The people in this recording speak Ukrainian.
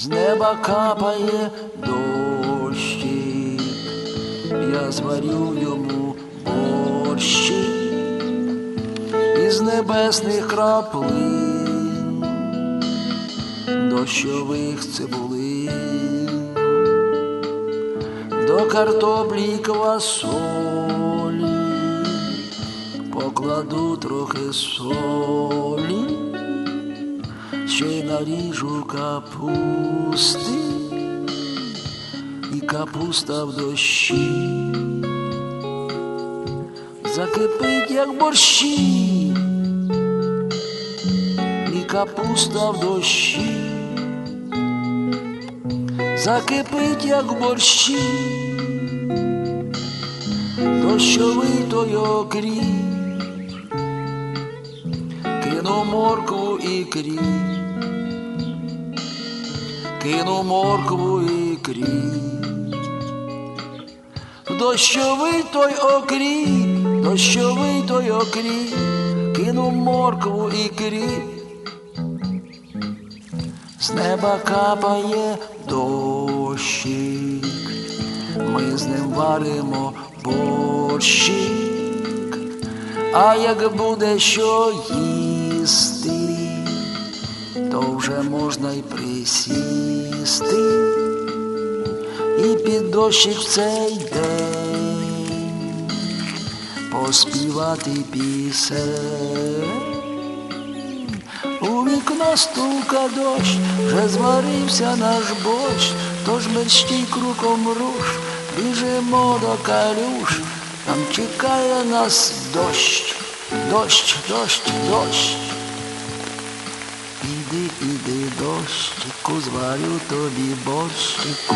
з неба капає дощик, я зварю йому борщик. Із небесних краплин, дощових цибулин, до картоплі квасолі покладу трохи солі, ще наріжу капусти, і капуста в дощі. Закипить, як борщі, і капуста в дощі, закипить, як борщі, дощовий той окріп, кину моркву і кріп, кину моркву і кріп. В дощовий той окріп, дощовий той окріп, кину моркву і кріп. З неба капає дощик, ми з ним варимо борщик, а як буде що їсти, то вже можна й присісти і під дощик в цей день поспівати пісень. У вікно стука дощ, вже зварився наш борщ, тож мерщій круком руш, біжимо до калюш, там чекає нас дощ, дощ, дощ, дощ. Іди, іди, дощику, зварю тобі борщику.